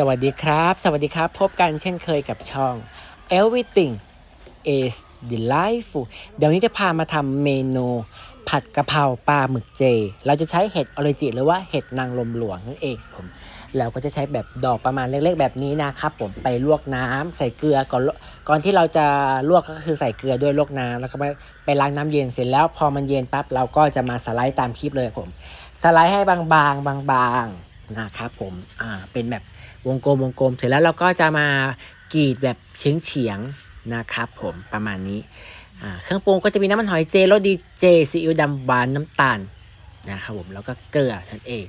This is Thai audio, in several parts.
สวัสดีครับ สวัสดีครับ พบกันเช่นเคยกับช่อง Everything is delightful เดี๋ยวนี้จะพามาทำเมนู ผัดกะเพราปลาหมึกเจ เราจะใช้เห็ดออริจิหรือว่าเห็ดนางลมหลวงนั่นเองผมเราก็จะใช้แบบดอกประมาณเล็กๆ แบบนี้นะครับ ผมไปลวกน้ำใส่เกลือก่อนก่อนที่เราจะลวกก็คือใส่เกลือด้วยลวกน้ำแล้วก็ไปไปล้างน้ำเย็นเสร็จแล้วพอมันเย็นปั๊บเราก็จะมาสไลด์ตามคลิปเลยผม สไลด์ให้บางๆบางๆนะครับผมอ่าเป็นแบบ วงกลมวงกลมเสร็จแล้วเราก็จะมากรีดแบบเฉียงเฉียงนะครับผมประมาณนี้เครื่องปรุงก็จะมีน้ำมันหอยเจรสดีเจซีอิ๊วดำหวานน้ำตาลนะครับผมแล้วก็เกลือนั่นเอง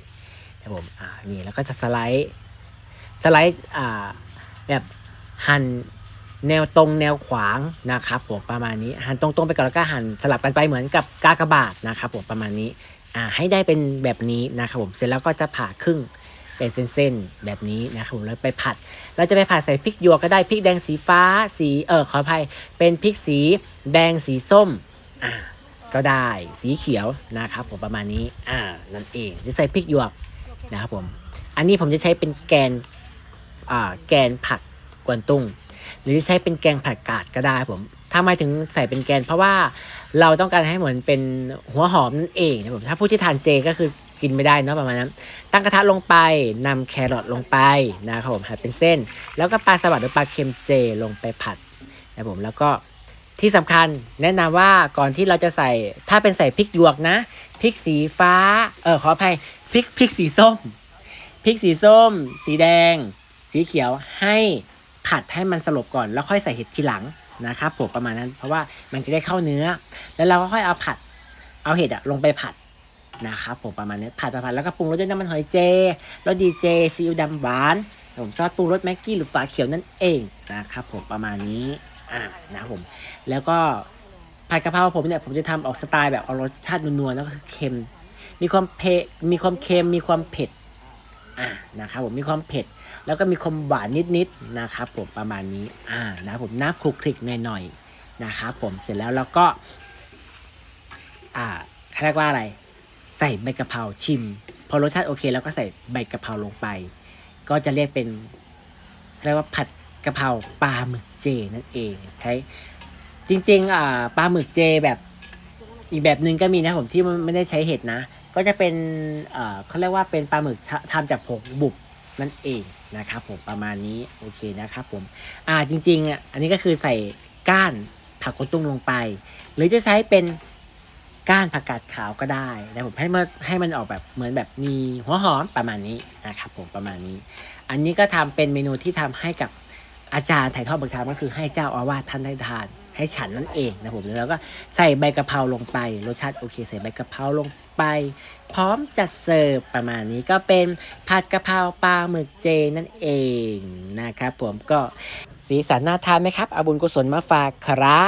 ครับผมอ่านี่แล้วก็จะสไลด์สไลด์อ่าแบบหั่นแนวตรงแนวขวางนะครับผมประมาณนี้หั่นตรงๆไปก่อนแล้วก็หั่นสลับกันไปเหมือนกับกากบาทนะครับผมประมาณนี้อ่าให้ได้เป็นแบบนี้นะครับผมเสร็จแล้วก็จะผ่าครึ่ง เป็นเส้นๆแบบนี้นะครับผมแล้วไปผัด เราจะไปผัดใส่พริกหยวกก็ได้พริกแดงสีฟ้าสีเออขออภัยเป็นพริกสีแดงสีส้มอ่าก็ได้สีเขียวนะครับผมประมาณนี้อ่านั่นเองจะใส่พริกหยวกนะครับผมอันนี้ผมจะใช้เป็นแกนอ่าแกนผักกวนตุ้ง หรือจะใช้เป็นแกงผักกาดก็ได้ผมทำไมถึงใส่เป็นแกน เพราะว่าเราต้องการให้เหมือนเป็นหัวหอมนั่นเองนะผมถ้าผู้ที่ทานเจก็คือ กินไม่ได้เนาะประมาณนั้นตั้งกระทะลงไปนำแครอทลงไปนะครับผมหั่นเป็นเส้น แล้วก็ปลาสวัสดหรือปลาเค็มเจลงไปผัดนะผมแล้วก็ที่สำคัญแนะนำว่าก่อนที่เราจะใส่ถ้าเป็นใส่พริกหยวกนะพริกสีฟ้าเออขออภัยพริกพริกสีส้มพริกสีส้ม สีแดง สีเขียวให้ผัดให้มันสลบก่อน แล้วค่อยใส่เห็ดทีหลังนะครับผมประมาณนั้น เพราะว่ามันจะได้เข้าเนื้อ แล้วเราก็ค่อยเอาผัด เอาเห็ดอะลงไปผัด นะครับผมประมาณนี้ผัดผัดแล้วก็ปรุงรสด้วยน้ำมันหอยเจรสดีเจซีอิ๊วดำหวานผมซอสปรุงรสแม็กกี้หรือฝาเขียวนั่นเองนะครับผมประมาณนี้อ่านะผม แล้วก็ผัดกะเพราผมเนี่ยผมจะทำออกสไตล์แบบเอารสชาตินัวๆแล้วก็คือเค็ม มีความเผ็ดมีความเค็มมีความเผ็ดอ่านะครับผมมีความเผ็ด แล้วก็มีความหวานนิดๆนะครับผมประมาณนี้อ่านะผมน้ำคลุกคลิกหน่อยๆนะครับผมเสร็จแล้วเราก็ อ่าเขาเรียกว่าอะไร ใส่ใบกะเพราชิม พอรสชาติโอเค แล้วก็ใส่ใบกะเพราลงไป ก็จะเรียกเป็นเรียกว่าผัดกะเพราปลาหมึกเจนั่นเองใช้จริงๆอ่าปลาหมึกเจแบบอีกแบบหนึ่งก็มีนะผมที่มันไม่ได้ใช้เห็ดนะ ก็จะเป็นเขาเรียกว่าเป็นปลาหมึกทำจากผงบุบนั่นเองนะครับผมประมาณนี้โอเคนะครับผมอ่าจริงๆอะอันนี้ก็คือใส่ก้านผักกวางตุ้งลงไป หรือจะใช้เป็น ก้านผักกาดขาวก็ได้นะผมให้มันให้มันออกแบบเหมือนแบบมีหัวหอมประมาณนี้นะครับผมประมาณนี้ อันนี้ก็ทำเป็นเมนูที่ทำให้กับอาจารย์ถ่ายทอดบทธรรมก็คือให้เจ้าอาวาสท่านได้ทาน ให้ฉันนั่นเองนะผมแล้วก็ใส่ใบกะเพราลงไปรสชาติโอเค ใส่ใบกะเพราลงไป พร้อมจะเสิร์ฟประมาณนี้ก็เป็นผัดกะเพราปลาหมึกเจนั่นเองนะครับผมก็สีสันน่าทานไหมครับอาบุญกุศลมาฝากครับ